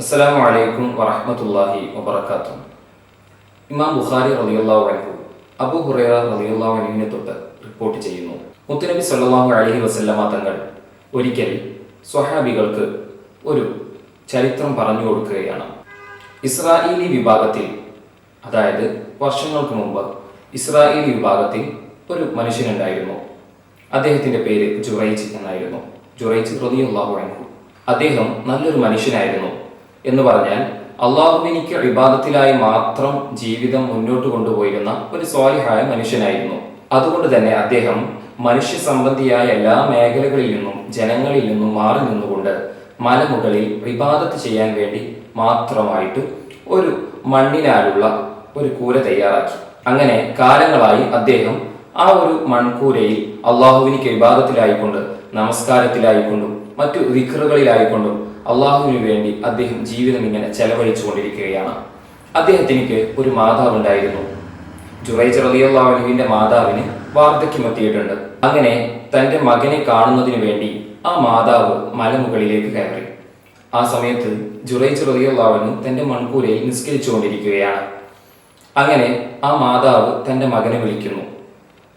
അസ്സലാമു അലൈക്കും വറഹ്മത്തുള്ളാഹി വബറകാതുഹു. ഇമാം ബുഖാരി റളിയല്ലാഹു അൻഹു അബൂ ഹുറൈറ റളിയല്ലാഹു അൻഹുവിനെ തൊട്ട് റിപ്പോർട്ട് ചെയ്യുന്നു. മുത്തുനബി സല്ലാഹു അലഹി വസല്ലമ തങ്ങൾ ഒരിക്കൽ സ്വഹാബികൾക്ക് ഒരു ചരിത്രം പറഞ്ഞു കൊടുക്കുകയാണ്. ഇസ്രായേലി വിഭാഗത്തിൽ അതായത് വർഷങ്ങൾക്ക് മുമ്പ് ഇസ്രായേലി വിഭാഗത്തിൽ ഒരു മനുഷ്യനുണ്ടായിരുന്നു. അദ്ദേഹത്തിന്റെ പേര് ജുറൈജ് എന്നായിരുന്നു. ജുറൈജ് റളിയല്ലാഹു അൻഹു. അദ്ദേഹം നല്ലൊരു മനുഷ്യനായിരുന്നു. എന്ന് പറഞ്ഞാൽ അള്ളാഹുവിനിക്ക് ഇബാദത്തിലായി മാത്രം ജീവിതം മുന്നോട്ട് കൊണ്ടുപോയിരുന്ന ഒരു സ്വാലിഹായ മനുഷ്യനായിരുന്നു. അതുകൊണ്ട് തന്നെ അദ്ദേഹം മനുഷ്യ സംബന്ധിയായ എല്ലാ മേഖലകളിൽ നിന്നും ജനങ്ങളിൽ നിന്നും മാറി നിന്നുകൊണ്ട് മലമുകളിൽ വിവാദത്ത് ചെയ്യാൻ വേണ്ടി മാത്രമായിട്ട് ഒരു മണ്ണിനാലുള്ള ഒരു കൂര തയ്യാറാക്കി. അങ്ങനെ കാലങ്ങളായി അദ്ദേഹം ആ ഒരു മൺകൂരയിൽ അള്ളാഹുവിനിക്ക് വിവാദത്തിലായിക്കൊണ്ട് നമസ്കാരത്തിലായിക്കൊണ്ടും മറ്റു വിഖറുകളിലായിക്കൊണ്ടും അള്ളാഹുവിന് വേണ്ടി അദ്ദേഹം ജീവിതം ഇങ്ങനെ ചെലവഴിച്ചു കൊണ്ടിരിക്കുകയാണ് അദ്ദേഹത്തിനിക്ക് ഒരു മാതാവ് ഉണ്ടായിരുന്നു ജുറൈജ് റലിയുള്ളാഹുവിന്റെ മാതാവിന് വാർദ്ധക്യമെത്തിയിട്ടുണ്ട് അങ്ങനെ തന്റെ മകനെ കാണുന്നതിന് വേണ്ടി ആ മാതാവ് മലമുകളിലേക്ക് കയറി. ആ സമയത്ത് ജുറൈജ് റലിയുള്ളാഹുവിന് തന്റെ മൺകൂരയിൽ നിസ്കരിച്ചുകൊണ്ടിരിക്കുകയാണ്. അങ്ങനെ ആ മാതാവ് തന്റെ മകനെ വിളിക്കുന്നു.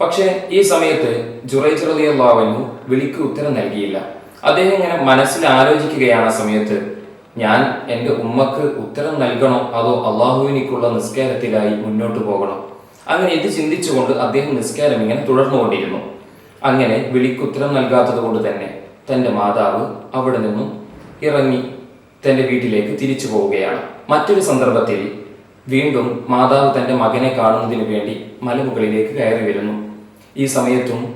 പക്ഷേ ഈ സമയത്ത് ജുറൈജ് റലിയുള്ളാഹുവിനു വിളിക്ക് ഉത്തരം നൽകിയില്ല. അദ്ദേഹം ഇങ്ങനെ മനസ്സിൽ ആലോചിക്കുകയാണ് ആ സമയത്ത് ഞാൻ എന്റെ ഉമ്മക്ക് ഉത്തരം നൽകണോ അതോ അള്ളാഹുവിനിക്കുള്ള നിസ്കാരത്തിലായി മുന്നോട്ട് പോകണോ? അങ്ങനെ ഇത് ചിന്തിച്ചുകൊണ്ട് അദ്ദേഹം നിസ്കാരം ഇങ്ങനെ തുടർന്നുകൊണ്ടിരുന്നു. അങ്ങനെ വിളിക്കുത്തരം നൽകാത്തത് കൊണ്ട് തന്നെ തന്റെ മാതാവ് അവിടെ നിന്നും ഇറങ്ങി തന്റെ വീട്ടിലേക്ക് തിരിച്ചു പോവുകയാണ്. മറ്റൊരു സന്ദർഭത്തിൽ വീണ്ടും മാതാവ് തന്റെ മകനെ കാണുന്നതിന് വേണ്ടി മലമുകളിലേക്ക് കയറി വരുന്നു. ഈ സമയത്തും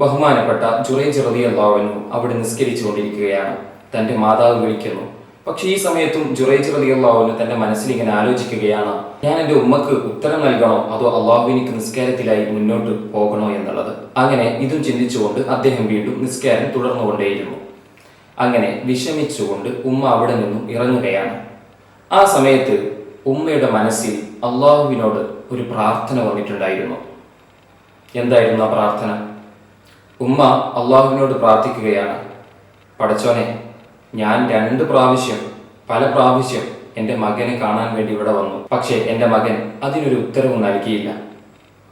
ബഹുമാനപ്പെട്ട ജുറൈജ് റളിയല്ലാഹു അവിടെ നിസ്കരിച്ചുകൊണ്ടിരിക്കുകയാണ്. തന്റെ മാതാവ് വിളിക്കുന്നു. പക്ഷെ ഈ സമയത്തും ജുറൈജ് റളിയല്ലാഹു തന്റെ മനസ്സിൽ ഇങ്ങനെ ആലോചിക്കുകയാണ് ഞാൻ എന്റെ ഉമ്മക്ക് ഉത്തരം നൽകണോ അതോ അള്ളാഹുവിനിക്ക് നിസ്കാരത്തിലായി മുന്നോട്ട് പോകണോ എന്നുള്ളത്? അങ്ങനെ ഇതും ചിന്തിച്ചുകൊണ്ട് അദ്ദേഹം വീണ്ടും നിസ്കാരം തുടർന്നുകൊണ്ടേയിരുന്നു. അങ്ങനെ വിഷമിച്ചുകൊണ്ട് ഉമ്മ അവിടെ നിന്നും ഇറങ്ങുകയാണ്. ആ സമയത്ത് ഉമ്മയുടെ മനസ്സിൽ അള്ളാഹുവിനോട് ഒരു പ്രാർത്ഥന വന്നിട്ടുണ്ടായിരുന്നു. എന്തായിരുന്നു ആ പ്രാർത്ഥന? ഉമ്മ അള്ളാഹുവിനോട് പ്രാർത്ഥിക്കുകയാണ്. പടച്ചോനെ ഞാൻ രണ്ട് പ്രാവശ്യം പല പ്രാവശ്യം എന്റെ മകനെ കാണാൻ വേണ്ടി ഇവിടെ വന്നു. പക്ഷേ എന്റെ മകൻ അതിനൊരു ഉത്തരവും നൽകിയില്ല.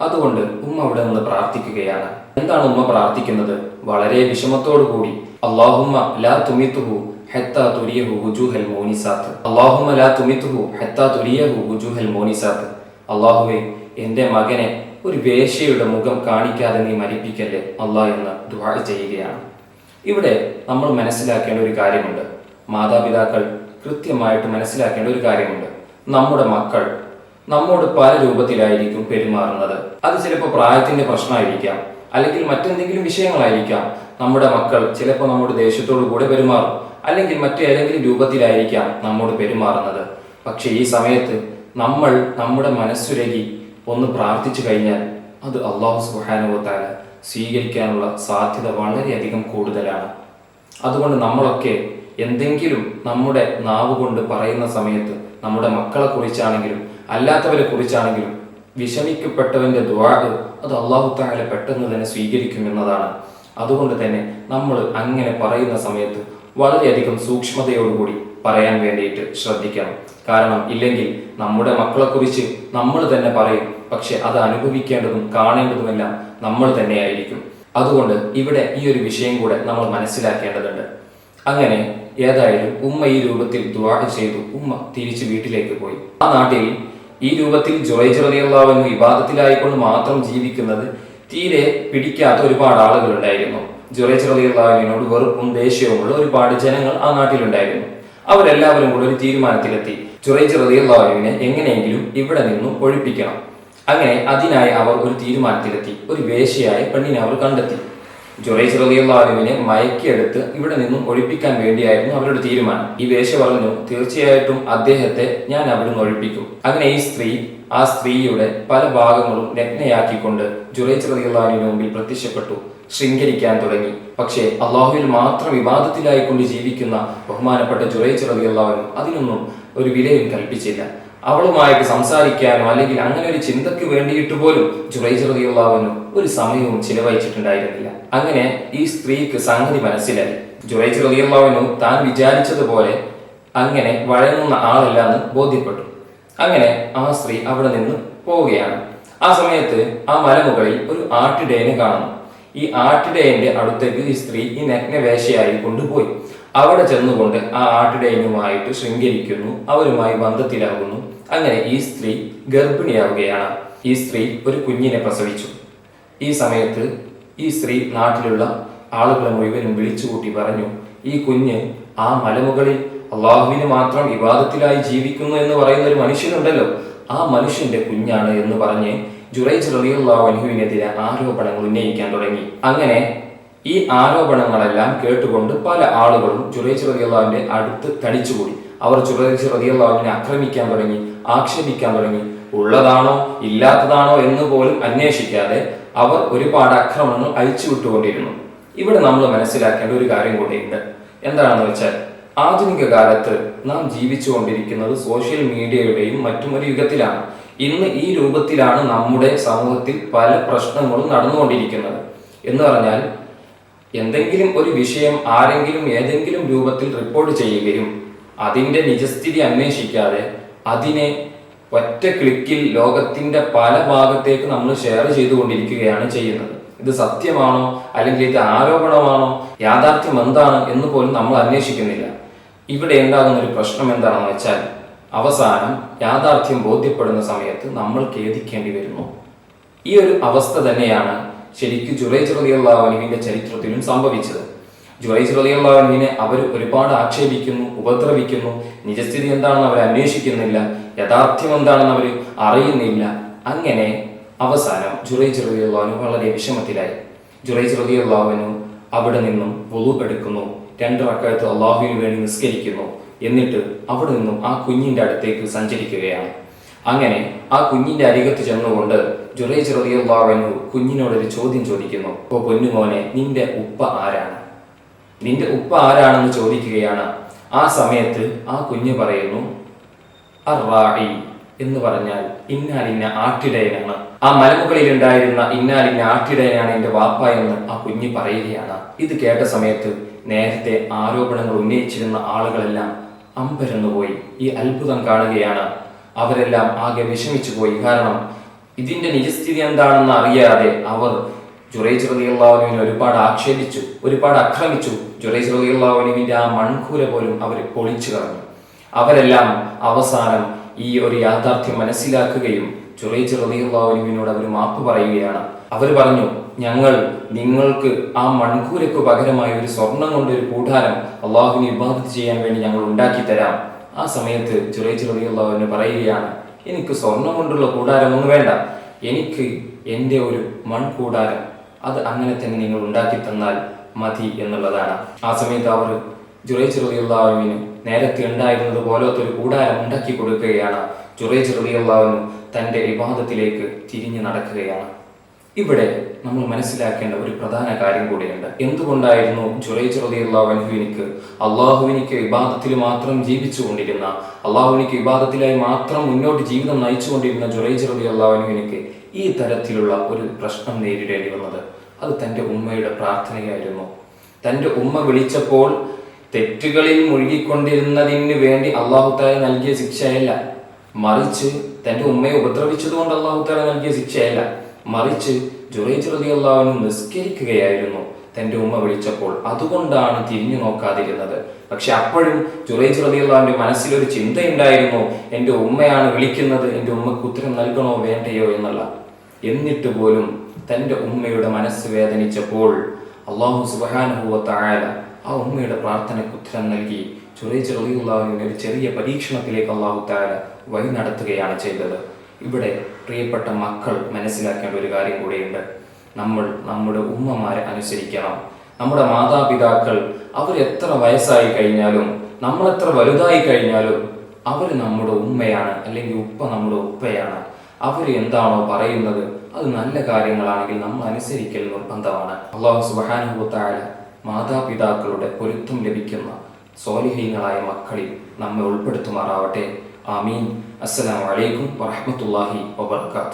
അതുകൊണ്ട് ഉമ്മ അവിടെ നിന്ന് പ്രാർത്ഥിക്കുകയാണ്. എന്താണ് ഉമ്മ പ്രാർത്ഥിക്കുന്നത്? വളരെ വിഷമത്തോടു കൂടി അള്ളാഹുമ്മ ലാ തുമിത്തുഹു ഹെത്താ തുരിയഹു വുജൂഹൽ മോനിസാത്ത്. അള്ളാഹുമ്മ ലാ തുമിത്തുഹു ഹെത്താ തുരിയഹു വുജൂഹൽ മോനിസാത്ത്. അള്ളാഹുവെ എന്റെ മകനെ ഒരു വേശ്യയുടെ മുഖം കാണിക്കാതെ നീ മരിപ്പിക്കല്ലേ? അള്ളാഹ് എന്ന് ദുആ ചെയ്യുകയാണ്. ഇവിടെ നമ്മൾ മനസ്സിലാക്കേണ്ട ഒരു കാര്യമുണ്ട്. മാതാപിതാക്കൾ കൃത്യമായിട്ട് മനസ്സിലാക്കേണ്ട ഒരു കാര്യമുണ്ട്. നമ്മുടെ മക്കൾ നമ്മോട് പല രൂപത്തിലായിരിക്കും പെരുമാറുന്നത്. അത് ചിലപ്പോൾ പ്രായത്തിന്റെ പ്രശ്നമായിരിക്കാം. അല്ലെങ്കിൽ മറ്റെന്തെങ്കിലും വിഷയങ്ങളായിരിക്കാം നമ്മുടെ മക്കൾ ചിലപ്പോൾ നമ്മുടെ ദേഷ്യത്തോടു കൂടെ പെരുമാറും. അല്ലെങ്കിൽ മറ്റേതെങ്കിലും രൂപത്തിലായിരിക്കാം നമ്മോട് പെരുമാറുന്നത്. പക്ഷെ ഈ സമയത്ത് നമ്മൾ നമ്മുടെ മനസ്സുരകി ഒന്ന് പ്രാർത്ഥിച്ചു കഴിഞ്ഞാൽ അത് അള്ളാഹു സുഹാനുഭവത്താൽ സ്വീകരിക്കാനുള്ള സാധ്യത വളരെയധികം കൂടുതലാണ്. അതുകൊണ്ട് നമ്മളൊക്കെ എന്തെങ്കിലും നമ്മുടെ നാവ് കൊണ്ട് പറയുന്ന സമയത്ത് നമ്മുടെ മക്കളെ കുറിച്ചാണെങ്കിലും അല്ലാത്തവരെ കുറിച്ചാണെങ്കിലും വിഷമിക്കപ്പെട്ടവന്റെ ദ്വാട് അത് അള്ളാഹു താല പെട്ടെന്ന് തന്നെ സ്വീകരിക്കും എന്നതാണ് അതുകൊണ്ട് തന്നെ നമ്മൾ അങ്ങനെ പറയുന്ന സമയത്ത് വളരെയധികം സൂക്ഷ്മതയോടുകൂടി പറയാൻ വേണ്ടിയിട്ട് ശ്രദ്ധിക്കണം. കാരണം ഇല്ലെങ്കിൽ നമ്മുടെ മക്കളെ കുറിച്ച് നമ്മൾ തന്നെ പറയും പക്ഷെ അത് അനുഭവിക്കേണ്ടതും കാണേണ്ടതുമെല്ലാം നമ്മൾ തന്നെയായിരിക്കും. അതുകൊണ്ട് ഇവിടെ ഈ ഒരു വിഷയം കൂടെ നമ്മൾ മനസ്സിലാക്കേണ്ടതുണ്ട്. അങ്ങനെ ഏതായാലും ഉമ്മ ഈ രൂപത്തിൽ ദ്വാ ചെയ്തു. ഉമ്മ തിരിച്ചു വീട്ടിലേക്ക് പോയി. ആ നാട്ടിൽ ഈ രൂപത്തിൽ ജുറൈജറിയുള്ളവന് വിവാദത്തിലായിക്കൊണ്ട് മാത്രം ജീവിക്കുന്നത് തീരെ പിടിക്കാത്ത ഒരുപാട് ആളുകളുണ്ടായിരുന്നു. ഉണ്ടായിരുന്നു ജുറൈജറിയുള്ളവിനോട് വെറുപ്പും ദേഷ്യവുമുള്ള ഒരുപാട് ജനങ്ങൾ ആ നാട്ടിലുണ്ടായിരുന്നു. അവരെല്ലാവരും കൂടെ ഒരു തീരുമാനത്തിലെത്തി. ജുറൈജ് റളിയല്ലാഹുവിനെ എങ്ങനെയെങ്കിലും ഇവിടെ നിന്നും ഒഴിപ്പിക്കണം. അങ്ങനെ അതിനായി അവർ ഒരു തീരുമാനത്തിലെത്തി. ഒരു വേശ്യയായ പെണ്ണിനെ അവർ കണ്ടെത്തി. ജുറൈസ് റളിയല്ലാഹുവിനെ മയക്കിയെടുത്ത് ഇവിടെ നിന്നും ഒഴിപ്പിക്കാൻ വേണ്ടിയായിരുന്നു അവരുടെ തീരുമാനം. ഈ വേശ്യ പറഞ്ഞു തീർച്ചയായിട്ടും അദ്ദേഹത്തെ ഞാൻ അവിടുന്ന് ഒഴിപ്പിക്കും. അങ്ങനെ ഈ സ്ത്രീ ആ സ്ത്രീയുടെ പല ഭാഗങ്ങളും നഗ്നയാക്കിക്കൊണ്ട് ജുറൈച്ച് റളിയല്ലാഹുവിന് മുമ്പിൽ പ്രത്യക്ഷപ്പെട്ടു. ശൃംഖരിക്കാൻ തുടങ്ങി. പക്ഷേ അള്ളാഹുവിൽ മാത്രം വിവാദത്തിലായിക്കൊണ്ട് ജീവിക്കുന്ന ബഹുമാനപ്പെട്ട ജുറൈച്ച് റളിയല്ലാഹു അതിനൊന്നും ഒരു വിലയും കൽപ്പിച്ചില്ല. അവളുമായിട്ട് സംസാരിക്കാനോ അല്ലെങ്കിൽ അങ്ങനെ ഒരു ചിന്തക്ക് വേണ്ടിയിട്ട് പോലും ജുറൈജ് റളിയല്ലാഹു ഒരു സമയവും ചിലവഴിച്ചിട്ടുണ്ടായിരുന്നില്ല. അങ്ങനെ ഈ സ്ത്രീക്ക് സംഗതി മനസ്സിലായി. ജുറൈജ് റളിയല്ലാഹു താൻ വിചാരിച്ചതുപോലെ അങ്ങനെ വഴങ്ങുന്ന ആളല്ല എന്ന് ബോധ്യപ്പെട്ടു. അങ്ങനെ ആ സ്ത്രീ അവിടെ നിന്ന് പോവുകയാണ്. ആ സമയത്ത് ആ മലമുകളിൽ ഒരു ആട്ടിടയനെ കാണുന്നു. ഈ ആട്ടിടയന്റെ അടുത്തേക്ക് ഈ സ്ത്രീ ഈ നഗ്നവേശയായി കൊണ്ടുപോയി. അവിടെ ചെന്നുകൊണ്ട് ആ ആട്ടിടയനുമായിട്ട് ശൃംഗരിക്കുന്നു അവരുമായി ബന്ധത്തിലാകുന്നു. അങ്ങനെ ഈ സ്ത്രീ ഗർഭിണിയാവുകയാണ്. ഈ സ്ത്രീ ഒരു കുഞ്ഞിനെ പ്രസവിച്ചു. ഈ സമയത്ത് ഈ സ്ത്രീ നാട്ടിലുള്ള ആളുകളെ മുഴുവനും വിളിച്ചുകൂട്ടി പറഞ്ഞു ഈ കുഞ്ഞ് ആ മലമുകളിൽ അള്ളാഹുവിന് മാത്രം വിവാദത്തിലായി ജീവിക്കുന്നു എന്ന് പറയുന്ന ഒരു മനുഷ്യനുണ്ടല്ലോ. ആ മനുഷ്യന്റെ കുഞ്ഞാണ് എന്ന് പറഞ്ഞ് ജുറൈജ് റളിയല്ലാഹു അൻഹുവിനെതിരെ ആരോപണങ്ങൾ ഉന്നയിക്കാൻ തുടങ്ങി. അങ്ങനെ ഈ ആരോപണങ്ങളെല്ലാം കേട്ടുകൊണ്ട് പല ആളുകളും ജുറൈജ് റളിയല്ലാഹുവിന്റെ അടുത്ത് തടിച്ചുകൂടി. അവർ ജുറൈജ് റളിയല്ലാഹുവിനെ ആക്രമിക്കാൻ തുടങ്ങി ആക്ഷേപിക്കാൻ തുടങ്ങി. ഉള്ളതാണോ ഇല്ലാത്തതാണോ എന്ന് പോലും അന്വേഷിക്കാതെ അവർ ഒരുപാട് അക്രമങ്ങൾ അഴിച്ചുവിട്ടുകൊണ്ടിരുന്നു. ഇവിടെ നമ്മൾ മനസ്സിലാക്കേണ്ട ഒരു കാര്യം കൂടിയുണ്ട്. എന്താണെന്ന് വെച്ചാൽ ആധുനിക കാലത്ത് നാം ജീവിച്ചുകൊണ്ടിരിക്കുന്നത് സോഷ്യൽ മീഡിയയുടെയും മറ്റും ഒരു യുഗത്തിലാണ്. ഇന്ന് ഈ രൂപത്തിലാണ് നമ്മുടെ സമൂഹത്തിൽ പല പ്രശ്നങ്ങളും നടന്നുകൊണ്ടിരിക്കുന്നത്. എന്ന് പറഞ്ഞാൽ എന്തെങ്കിലും ഒരു വിഷയം ആരെങ്കിലും ഏതെങ്കിലും രൂപത്തിൽ റിപ്പോർട്ട് ചെയ്യുകയും അതിന്റെ നിജസ്ഥിതി അന്വേഷിക്കാതെ അതിനെ ഒറ്റ ക്ലിക്കിൽ ലോകത്തിന്റെ പല ഭാഗത്തേക്ക് നമ്മൾ ഷെയർ ചെയ്തുകൊണ്ടിരിക്കുകയാണ് ചെയ്യുന്നത്. ഇത് സത്യമാണോ? അല്ലെങ്കിൽ ഇത് ആരോപണമാണോ? യാഥാർത്ഥ്യം എന്താണ് എന്ന് പോലും നമ്മൾ അന്വേഷിക്കുന്നില്ല. ഇവിടെ ഉണ്ടാകുന്ന ഒരു പ്രശ്നം എന്താണെന്ന് വെച്ചാൽ അവസാനം യാഥാർത്ഥ്യം ബോധ്യപ്പെടുന്ന സമയത്ത് നമ്മൾ ഖേദിക്കേണ്ടി വരുന്നു. ഈ ഒരു അവസ്ഥ തന്നെയാണ് ശരിക്കും ജുറൈജ് റളിയല്ലാഹുവിന്റെ ചരിത്രത്തിലും സംഭവിച്ചത്. ജുറൈജ് റളിയല്ലാഹുവിനെ അവർ ഒരുപാട് ആക്ഷേപിക്കുന്നു ഉപദ്രവിക്കുന്നു. നിജസ്ഥിതി എന്താണെന്ന് അവർ അന്വേഷിക്കുന്നില്ല. യഥാർത്ഥ്യം എന്താണെന്ന് അവർ അറിയുന്നില്ല. അങ്ങനെ അവസാനം ജുറൈജ് റളിയല്ലാഹു വളരെ വിഷമത്തിലായി. ജുറൈജ് റളിയല്ലാഹുവിനു അവിടെ നിന്നും വുളു എടുക്കുന്നു. രണ്ട് റക്കായത്ത് അള്ളാഹുവിന് വേണ്ടി നിസ്കരിക്കുന്നു. എന്നിട്ട് അവിടെ നിന്നും ആ കുഞ്ഞിന്റെ അടുത്തേക്ക് സഞ്ചരിക്കുകയാണ്. അങ്ങനെ ആ കുഞ്ഞിന്റെ അരികത്ത് ചെന്നുകൊണ്ട് ജുറൈജ് റളിയല്ലാഹു കുഞ്ഞിനോടൊരു ചോദ്യം ചോദിക്കുന്നു. ഓ പൊന്നുമോനെ നിന്റെ ഉപ്പ ആരാണ്? നിന്റെ ഉപ്പ ആരാണെന്ന് ചോദിക്കുകയാണ്. ആ സമയത്ത് ആ കുഞ്ഞ് പറയുന്നു അറായി എന്ന് പറഞ്ഞാൽ ഇന്നാലിന്ന ആട്ടിടയനാണ് ആ മലമുകളിൽ ഉണ്ടായിരുന്ന ഇന്നാലിന്ന ആട്ടിടയനാണ് എന്റെ വാപ്പ എന്ന് ആ കുഞ്ഞ് പറയുകയാണ്. ഇത് കേട്ട സമയത്ത് നേരത്തെ ആരോപണങ്ങൾ ഉന്നയിച്ചിരുന്ന ആളുകളെല്ലാം അമ്പരന്നു പോയി ഈ അത്ഭുതം കാണുകയാണ്. അവരെല്ലാം ആകെ വിഷമിച്ചു പോയി കാരണം ഇതിന്റെ നിജസ്ഥിതി എന്താണെന്ന് അറിയാതെ അവർ ജുറൈജ് റളിയല്ലാഹുവിനെ ഒരുപാട് ആക്ഷേപിച്ചു ഒരുപാട് ആക്രമിച്ചു. ജുറൈജ് റളിയല്ലാഹുവിന്റെ ആ മൺകൂര പോലും അവർ പൊളിച്ചു കളഞ്ഞു. അവരെല്ലാം അവസാനം ഈ ഒരു യാഥാർത്ഥ്യം മനസ്സിലാക്കുകയും ജുറൈജ് റളിയല്ലാഹുവിനോട് അവർ മാപ്പ് പറയുകയാണ്. അവർ പറഞ്ഞു ഞങ്ങൾ നിങ്ങൾക്ക് ആ മൺകൂരയ്ക്ക് പകരമായി ഒരു സ്വർണം കൊണ്ട് ഒരു കൂടാരം അള്ളാഹുവിനെ ഇബാദത്ത് ചെയ്യാൻ വേണ്ടി ഞങ്ങൾ ഉണ്ടാക്കി തരാം. ആ സമയത്ത് ജുറൈജ് റളിയല്ലാഹുവിന് പറയുകയാണ് എനിക്ക് സ്വർണം കൊണ്ടുള്ള കൂടാരമൊന്നും വേണ്ട. എനിക്ക് എന്റെ ഒരു മൺകൂടാരം അത് അങ്ങനെ തന്നെ നിങ്ങൾ ഉണ്ടാക്കി തന്നാൽ മതി എന്നുള്ളതാണ്. ആ സമയത്ത് അവർ ജുറൈജ് റളിയല്ലാഹുവിന് നേരത്തെ ഉണ്ടായിരുന്നത് പോലത്തെ ഒരു കൂടാരം ഉണ്ടാക്കി കൊടുക്കുകയാണ്. ജുറൈജ് റളിയല്ലാഹുവിന് തന്റെ വിവാദത്തിലേക്ക് തിരിഞ്ഞു നടക്കുകയാണ്. ഇവിടെ നമ്മൾ മനസ്സിലാക്കേണ്ട ഒരു പ്രധാന കാര്യം കൂടിയുണ്ട്. എന്തുകൊണ്ടായിരുന്നു ജുറൈജ് റളിയല്ലാഹുവിനിക്ക് അള്ളാഹുവിനിക്ക് വിവാദത്തിൽ മാത്രം ജീവിച്ചുകൊണ്ടിരുന്ന അള്ളാഹുവിനിക്ക് വിവാദത്തിലായി മാത്രം മുന്നോട്ട് ജീവിതം നയിച്ചുകൊണ്ടിരുന്ന ജുറൈജ് റളിയല്ലാഹുവിനിക്ക് ഈ തരത്തിലുള്ള ഒരു പ്രശ്നം നേരിടേണ്ടി വന്നത്? അത് തന്റെ ഉമ്മയുടെ പ്രാർത്ഥനയായിരുന്നു. തന്റെ ഉമ്മ വിളിച്ചപ്പോൾ തെറ്റുകളിൽ മുഴുകിക്കൊണ്ടിരുന്നതിന് വേണ്ടി അള്ളാഹുത്താല നൽകിയ ശിക്ഷയല്ല. മറിച്ച് തന്റെ ഉമ്മയെ ഉപദ്രവിച്ചതുകൊണ്ട് അള്ളാഹുത്താല നൽകിയ ശിക്ഷയല്ല. മറിച്ച് ജുറൈജ് റതി അള്ളാഹുവിനും നിസ്കരിക്കുകയായിരുന്നു തന്റെ ഉമ്മ വിളിച്ചപ്പോൾ. അതുകൊണ്ടാണ് തിരിഞ്ഞു നോക്കാതിരുന്നത്. പക്ഷെ അപ്പോഴും ജുറൈജ് റതി അള്ളാഹുവിന്റെ മനസ്സിലൊരു ചിന്തയുണ്ടായിരുന്നു. എന്റെ ഉമ്മയാണ് വിളിക്കുന്നത്. എന്റെ ഉമ്മക്ക് ഉത്തരം നൽകണോ വേണ്ടയോ എന്നുള്ള എന്നിട്ട് പോലും തന്റെ ഉമ്മയുടെ മനസ്സ് വേദനിച്ചപ്പോൾ അള്ളാഹു സുബാനുഭവത്തായ ആ ഉമ്മയുടെ പ്രാർത്ഥനയ്ക്ക് ഉത്തരം നൽകി ചുറേ റളിയുള്ളാഹുവിനെ ഒരു ചെറിയ പരീക്ഷണത്തിലേക്ക് അള്ളാഹു താര വഴി നടത്തുകയാണ് ചെയ്തത്. ഇവിടെ പ്രിയപ്പെട്ട മക്കൾ മനസ്സിലാക്കേണ്ട ഒരു കാര്യം കൂടിയുണ്ട്. നമ്മൾ നമ്മുടെ ഉമ്മമാരെ അനുസരിക്കണം. നമ്മുടെ മാതാപിതാക്കൾ അവർ എത്ര വയസ്സായി കഴിഞ്ഞാലും നമ്മൾ എത്ര വലുതായി കഴിഞ്ഞാലും അവർ നമ്മുടെ ഉമ്മയാണ് അല്ലെങ്കിൽ ഉപ്പ നമ്മുടെ ഉപ്പയാണ്. അവർ എന്താണോ പറയുന്നത് അത് നല്ല കാര്യങ്ങളാണെങ്കിൽ നമ്മൾ അനുസരിക്കൽ നിർബന്ധമാണ്. അള്ളാഹു സുബാനുഭവത്തായ മാതാപിതാക്കളുടെ പൊരുത്തം ലഭിക്കുന്ന സ്വാലിഹീനങ്ങളായ മക്കളിൽ നമ്മെ ഉൾപ്പെടുത്തുമാറാവട്ടെ. ആമീൻ. അസ്സലാമു അലൈക്കും വറഹ്മത്തുള്ളാഹി വബർക്കാത്തു